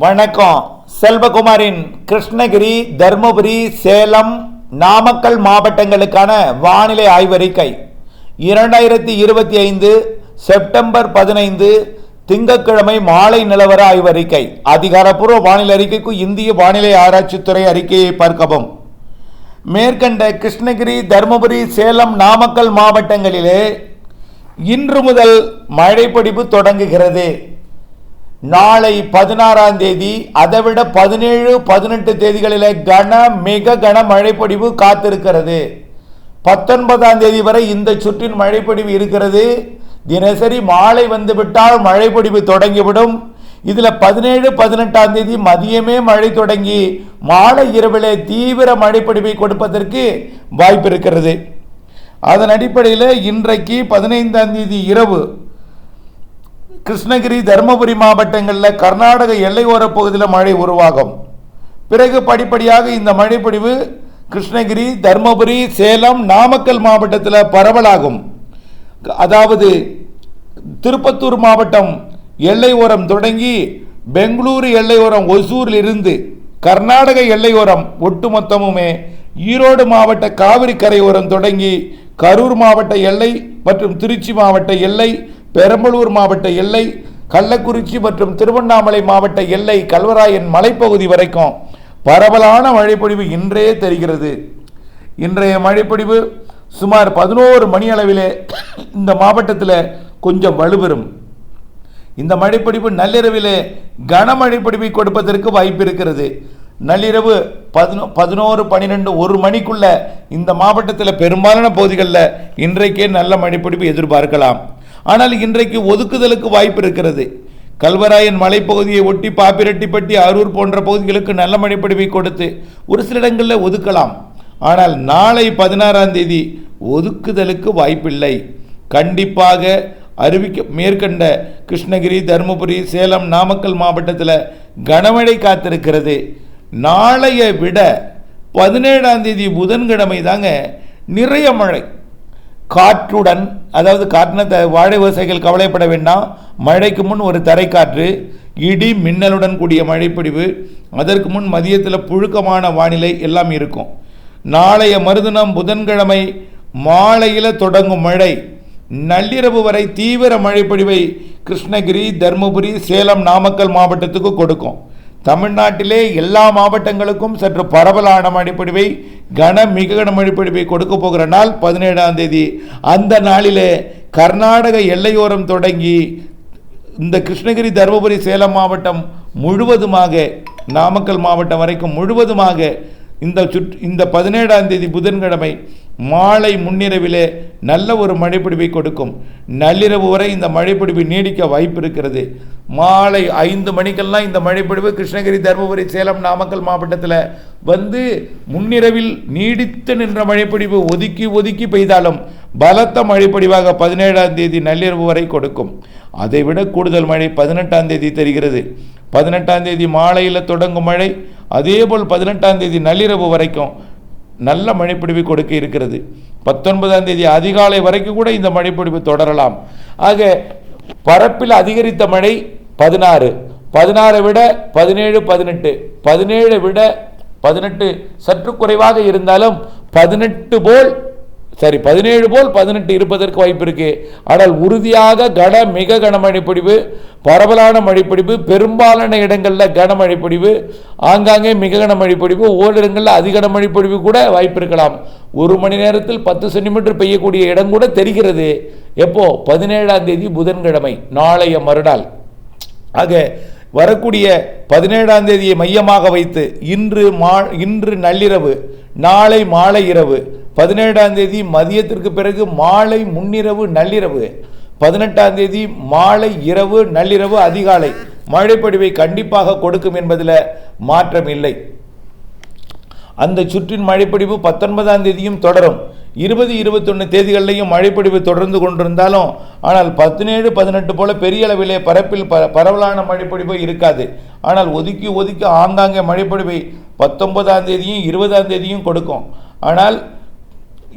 வணக்கம். செல்வகுமாரின் கிருஷ்ணகிரி தர்மபுரி சேலம் நாமக்கல் மாவட்டங்களுக்கான வானிலை ஆய்வறிக்கை. இரண்டாயிரத்தி இருபத்தி ஐந்து செப்டம்பர் பதினைந்து திங்கட்கிழமை மாலை நிலவர ஆய்வறிக்கை. அதிகாரப்பூர்வ வானிலை அறிக்கைக்கு இந்திய வானிலை ஆராய்ச்சித்துறை அறிக்கையை பார்க்கவும். மேற்கண்ட கிருஷ்ணகிரி தருமபுரி சேலம் நாமக்கல் மாவட்டங்களிலே இன்று முதல் மழைப்பிடிப்பு தொடங்குகிறது. நாளை பதினாறாம் தேதி அதைவிட பதினேழு பதினெட்டு தேதிகளில் கன மிக கன மழைப்பொடிவு காத்திருக்கிறது. பத்தொன்பதாம் தேதி வரை இந்த சுற்றின் மழைப்பொடிவு இருக்கிறது. தினசரி மாலை வந்துவிட்டால் மழைப்பொடிவு தொடங்கிவிடும். இதில் பதினேழு பதினெட்டாம் தேதி மதியமே மழை தொடங்கி மாலை இரவிலே தீவிர மழைப்பொடிவை கொடுப்பதற்கு வாய்ப்பு இருக்கிறது அதன் அடிப்படையில் இன்றைக்கு பதினைந்தாம் தேதி இரவு கிருஷ்ணகிரி தருமபுரி மாவட்டங்களில் கர்நாடக எல்லையோர பகுதியில் மழை உருவாகும். பிறகு படிப்படியாக இந்த மழைப்பொழிவு கிருஷ்ணகிரி தருமபுரி சேலம் நாமக்கல் மாவட்டத்தில் பரவலாகும். அதாவது திருப்பத்தூர் மாவட்டம் எல்லையோரம் தொடங்கி பெங்களூரு எல்லையோரம் ஒசூரில் இருந்து கர்நாடக எல்லையோரம் ஒட்டுமொத்தமுமே ஈரோடு மாவட்ட காவிரி கரையோரம் தொடங்கி கரூர் மாவட்ட எல்லை மற்றும் திருச்சி மாவட்ட எல்லை பெரம்பலூர் மாவட்ட எல்லை கள்ளக்குறிச்சி மற்றும் திருவண்ணாமலை மாவட்ட எல்லை கல்வராயன் மலைப்பகுதி வரைக்கும் பரவலான மழைப்பொழிவு இன்றே தெரிகிறது. இன்றைய மழைப்பொழிவு சுமார் பதினோரு மணி அளவிலே இந்த மாவட்டத்தில் கொஞ்சம் வலுப்பெறும் இந்த மழைப்பொழிவு நள்ளிரவிலே கனமழைப்பொழிவை கொடுப்பதற்கு வாய்ப்பு இருக்கிறது நள்ளிரவு பதினோ பதினோரு பன்னிரெண்டு ஒரு மணிக்குள்ள இந்த மாவட்டத்தில் பெரும்பாலான பகுதிகளில் இன்றைக்கே நல்ல மழைப்பொழிவு எதிர்பார்க்கலாம். ஆனால் இன்றைக்கு ஒதுக்குதலுக்கு வாய்ப்பு இருக்கிறது. கல்வராயன் மலைப்பகுதியை ஒட்டி பாப்பிரெட்டிப்பட்டி அரூர் போன்ற பகுதிகளுக்கு நல்ல மழைப்பொழிவை கொடுத்து ஒரு சில இடங்களில் ஒதுக்கலாம். ஆனால் நாளை பதினாறாம் தேதி ஒதுக்குதலுக்கு வாய்ப்பில்லை. கண்டிப்பாக அறிவிக்க மேற்கண்ட கிருஷ்ணகிரி தருமபுரி சேலம் நாமக்கல் மாவட்டத்தில் கனமழை காத்திருக்கிறது. நாளைய விட பதினேழாம் தேதி புதன்கிழமை தாங்க நிறைய மழை. காற்றுடன் அதாவது காற்றுன த வாழை விவசாயிகள் கவலைப்பட வேண்டாம். மழைக்கு முன் ஒரு தரைக்காற்று இடி மின்னலுடன் கூடிய மழைப்பிடிவு அதற்கு முன் மதியத்தில் புழுக்கமான வானிலை எல்லாம் இருக்கும். நாளைய மறுதினம் புதன்கிழமை மாலையில் தொடங்கும் மழை. நள்ளிரவு வரை தீவிர மழைப்பொழிவை கிருஷ்ணகிரி தருமபுரி சேலம் நாமக்கல் மாவட்டத்துக்கு கொடுக்கும். தமிழ்நாட்டிலே எல்லா மாவட்டங்களுக்கும் சற்று பரவலான மழைப்பொழிவை கன மிக கன மழைப்பொழிவை கொடுக்க போகிற நாள் பதினேழாம் தேதி. அந்த நாளிலே கர்நாடக எல்லையோரம் தொடங்கி இந்த கிருஷ்ணகிரி தருமபுரி சேலம் மாவட்டம் முழுவதுமாக நாமக்கல் மாவட்டம் வரைக்கும் முழுவதுமாக இந்த சுற்று இந்த பதினேழாம் தேதி புதன்கிழமை மாலை முன்னிரவிலே நல்ல ஒரு மழைப்பிடிவை கொடுக்கும். நள்ளிரவு வரை இந்த மழைப்பிடிவு நீடிக்க வாய்ப்பு இருக்கிறது மாலை ஐந்து மணிக்கெல்லாம் இந்த மழைப்பிடிவு கிருஷ்ணகிரி தருமபுரி சேலம் நாமக்கல் மாவட்டத்தில் வந்து முன்னிரவில் நீடித்து நின்ற மழைப்பிடிவு ஒதுக்கி ஒதுக்கி பெய்தாலும் பலத்த மழைப்பொழிவாக பதினேழாம் தேதி நள்ளிரவு வரை கொடுக்கும். அதைவிட கூடுதல் மழை பதினெட்டாம் தேதி தெரிகிறது. பதினெட்டாம் தேதி மாலையில் தொடங்கும் மழை அதேபோல் பதினெட்டாம் தேதி நள்ளிரவு வரைக்கும் நல்ல மழைப்பிடிவு கொடுக்க இருக்கிறது. பத்தொன்பதாம் தேதி அதிகாலை வரைக்கும் கூட இந்த மழைப்பிடிவு தொடரலாம். ஆக பரப்பில் அதிகரித்த மழை பதினாறு. பதினாறை விட பதினேழு பதினெட்டு. பதினேழை விட பதினெட்டு சற்று குறைவாக இருந்தாலும் பதினெட்டு போல் சரி பதினேழு போல் பதினெட்டு இருப்பதற்கு வாய்ப்பு இருக்கு. ஆனால் உறுதியாக கன மிக கனமழை பரவலான மழைப்பொழிவு பெரும்பாலான இடங்களில் கனமழை ஆங்காங்கே மிக கனமழை ஓரிடங்களில் அதிக கனமழை கூட வாய்ப்பு இருக்கலாம். ஒரு மணி நேரத்தில் பத்து சென்டிமீட்டர் பெய்யக்கூடிய இடம் கூட தெரிகிறது. எப்போ? பதினேழாம் தேதி புதன்கிழமை நாளைய மறுநாள். ஆக வரக்கூடிய பதினேழாம் தேதியை மையமாக வைத்து இன்று மா இன்று நள்ளிரவு நாளை மாலை இரவு பதினேழாம் தேதி மதியத்திற்கு பிறகு மாலை முன்னிரவு நள்ளிரவு. பதினெட்டாம் தேதி மாலை இரவு நள்ளிரவு அதிகாலை. மழைப்பொழிவை கண்டிப்பாக கொடுக்கும் என்பதில் மாற்றம் இல்லை. அந்த சுற்றின் மழைப்பொழிவு பத்தொன்பதாம் தேதியும் தொடரும். இருபது இருபத்தொன்று தேதிகளிலையும் மழைப்பொழிவு தொடர்ந்து கொண்டிருந்தாலும் ஆனால் பதினேழு பதினெட்டு போல பெரிய அளவிலே பரப்பில் ப பரவலான மழைப்பொழிவு இருக்காது. ஆனால் ஒதுக்கி ஒதுக்கி ஆங்காங்கே மழைப்பொழிவை பத்தொன்பதாம் தேதியும் இருபதாம் தேதியும் கொடுக்கும். ஆனால்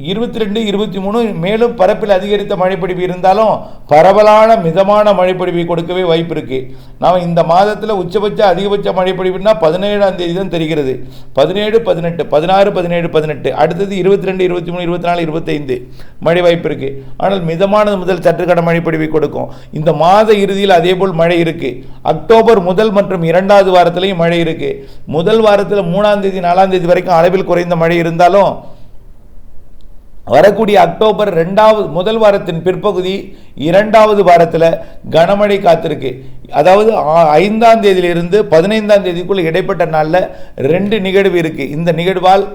இருபத்தி ரெண்டு இருபத்தி மூணு மேலும் பரப்பில் அதிகரித்த மழைப்பொழிவு இருந்தாலும் பரவலான மிதமான மழைப்பொழிவை கொடுக்கவே வாய்ப்பு இருக்குது நாம் இந்த மாதத்தில் உச்சபட்ச அதிகபட்ச மழைப்பொழிவுனா பதினேழாம் தேதி தான் தெரிகிறது. பதினேழு பதினெட்டு பதினாறு பதினேழு பதினெட்டு. அடுத்தது இருபத்தி ரெண்டு இருபத்தி மூணு இருபத்தி நாலு இருபத்தைந்து மழை வாய்ப்பு இருக்குது ஆனால் மிதமானது முதல் சற்றுக்கட மழைப்பொழிவை கொடுக்கும். இந்த மாத இறுதியில் அதேபோல் மழை இருக்குது அக்டோபர் முதல் மற்றும் இரண்டாவது வாரத்திலையும் மழை இருக்குது முதல் வாரத்தில் மூணாம் தேதி நாலாம் தேதி வரைக்கும் அளவில் குறைந்த மழை இருந்தாலும் வரக்கூடிய அக்டோபர் ரெண்டாவது முதல் வாரத்தின் பிற்பகுதி இரண்டாவது வாரத்தில் கனமழை காத்திருக்கு. அதாவது ஐந்தாம் தேதியிலிருந்து பதினைந்தாம் தேதிக்குள் இடைப்பட்ட நாளில் ரெண்டு நிகழ்வு இருக்குது இந்த நிகழ்வால்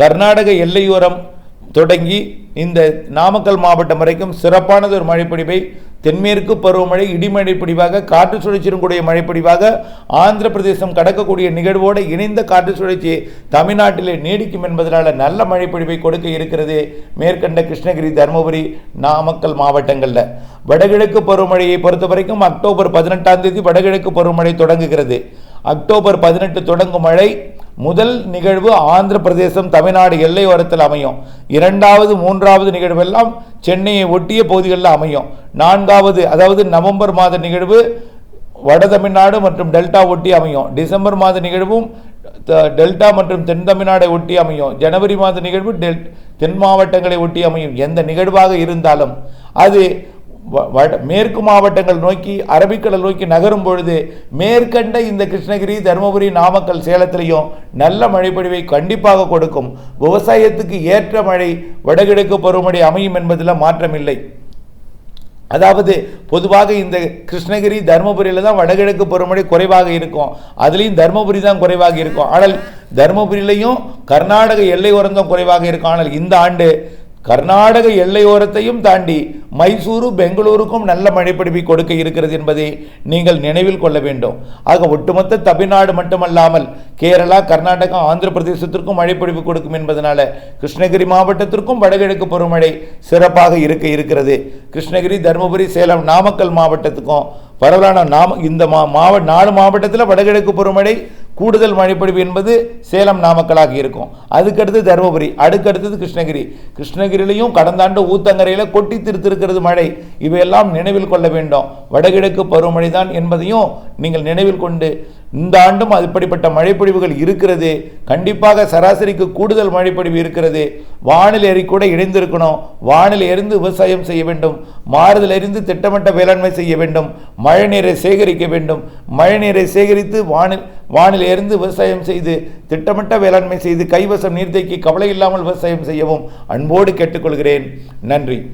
கர்நாடக எல்லையோரம் தொடங்கி இந்த நாமக்கல் மாவட்டம் வரைக்கும் சிறப்பானது ஒரு மழைப்பொழிவை தென்மேற்கு பருவமழை இடிமழை பிடிவாக காற்று சுழற்சியும் கூடிய மழைப்பொழிவாக ஆந்திர பிரதேசம் கடக்கக்கூடிய நிகழ்வோடு இணைந்த காற்று சுழற்சி தமிழ்நாட்டிலே நீடிக்கும் என்பதனால் நல்ல மழைப்பொழிவை கொடுக்க இருக்கிறது. மேற்கண்ட கிருஷ்ணகிரி தருமபுரி நாமக்கல் மாவட்டங்களில். வடகிழக்கு பருவமழையை பொறுத்த வரைக்கும் அக்டோபர் பதினெட்டாம் தேதி வடகிழக்கு பருவமழை தொடங்குகிறது. அக்டோபர் பதினெட்டு தொடங்கும் மழை முதல் நிகழ்வு ஆந்திர பிரதேசம் தமிழ்நாடு எல்லையோரத்தில் அமையும். இரண்டாவது மூன்றாவது நிகழ்வெல்லாம் சென்னையை ஒட்டிய பகுதிகளில் அமையும். நான்காவது அதாவது நவம்பர் மாத நிகழ்வு வட தமிழ்நாடு மற்றும் டெல்டா ஒட்டி அமையும். டிசம்பர் மாத நிகழ்வும் த- டெல்டா மற்றும் தென் தமிழ்நாடை ஒட்டி அமையும். ஜனவரி மாத நிகழ்வு டெல் தென் மாவட்டங்களை ஒட்டி அமையும். எந்த நிகழ்வாக இருந்தாலும். அது வட மேற்கு மாவட்டங்கள் நோக்கி அரபிக்கடல் நோக்கி நகரும் பொழுது மேற்கண்ட இந்த கிருஷ்ணகிரி தருமபுரி நாமக்கல் சேலத்திலையும் நல்ல மழைப்பொழிவை கண்டிப்பாக கொடுக்கும். விவசாயத்துக்கு ஏற்ற மழை வடகிழக்கு பருவமழை அமையும் என்பதில் மாற்றமில்லை. அதாவது பொதுவாக இந்த கிருஷ்ணகிரி தருமபுரியில் தான் வடகிழக்கு பருவமழை குறைவாக இருக்கும். அதுலேயும் தருமபுரி தான் குறைவாக இருக்கும். ஆனால் தருமபுரியிலையும் கர்நாடக எல்லை உரந்தம் குறைவாக இருக்கும். ஆனால் இந்த ஆண்டு கர்நாடக எல்லையோரத்தையும் தாண்டி மைசூரு பெங்களூருக்கும் நல்ல மழைப்பிடிப்பை கொடுக்க இருக்கிறது என்பதை நீங்கள் நினைவில் கொள்ள வேண்டும். ஆக ஒட்டுமொத்த தமிழ்நாடு மட்டுமல்லாமல் கேரளா கர்நாடகா ஆந்திர பிரதேசத்திற்கும் மழைப்பிடிப்பு கொடுக்கும் என்பதனால கிருஷ்ணகிரி மாவட்டத்திற்கும் வடகிழக்கு பருவமழை சிறப்பாக இருக்க இருக்கிறது. கிருஷ்ணகிரி தருமபுரி சேலம் நாமக்கல் மாவட்டத்துக்கும் பரவலான நாம இந்த மா மாவ நாலு மாவட்டத்தில் வடகிழக்கு பருவமழை கூடுதல் மழைப்பொழிவு என்பது சேலம் நாமக்கலாக இருக்கும். அதுக்கடுத்து தருமபுரி அடுக்கடுத்தது கிருஷ்ணகிரி. கிருஷ்ணகிரியிலையும் கடந்த ஆண்டு ஊத்தங்கரையில் கொட்டி திருத்திருக்கிறது மழை. இவையெல்லாம் நினைவில் கொள்ள வேண்டும். வடகிழக்கு பருவமழை தான் என்பதையும் நீங்கள் நினைவில் கொண்டு இந்த ஆண்டும் அப்படிப்பட்ட மழைப்பொழிவுகள் இருக்கிறது. கண்டிப்பாக சராசரிக்கு கூடுதல் மழைப்பொழிவு இருக்கிறது. வானிலை அறிக்கை கூட இணைந்திருக்கணும். வானிலை அறிந்து விவசாயம் செய்ய வேண்டும். மாறுதல் அறிந்து திட்டமிட்ட வேளாண்மை செய்ய வேண்டும். மழைநீரை சேகரிக்க வேண்டும். மழைநீரை சேகரித்து வானில் வானிலை இருந்து விவசாயம் செய்து திட்டமிட்ட வேளாண்மை செய்து கைவசம் நீர்த்தேக்கி கவலை இல்லாமல் விவசாயம் செய்யவும் அன்போடு கேட்டுக்கொள்கிறேன். நன்றி.